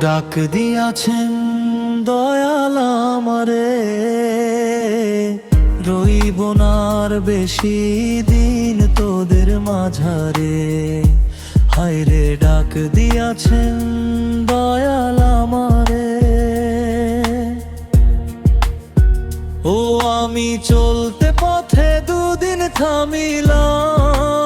ডাক দিয়াছেন দয়াল আমারে। রইব না আর বেশি দিন তোদের মাঝারে। হায়রে ডাক দিয়াছেন দয়াল আমারে। ও, আমি চলতে পথে দুদিন থামিলাম।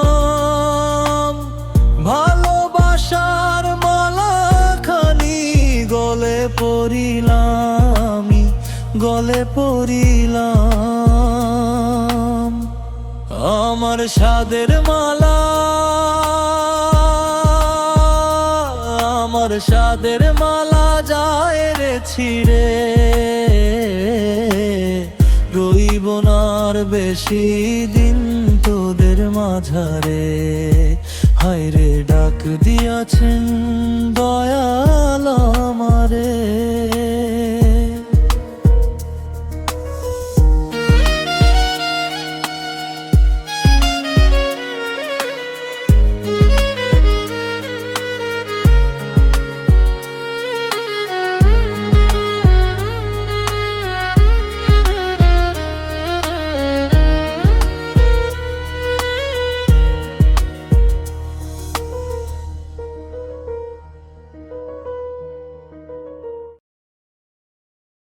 পড়িলাম গলে পড়িলাম। আমার সাদের মালা, আমার সাদের মালা যায় রে ছিড়ে। রইব না আর বেশি দিন তোদের মাঝারে। হায় রে ডাক দিয়াছেন আমারে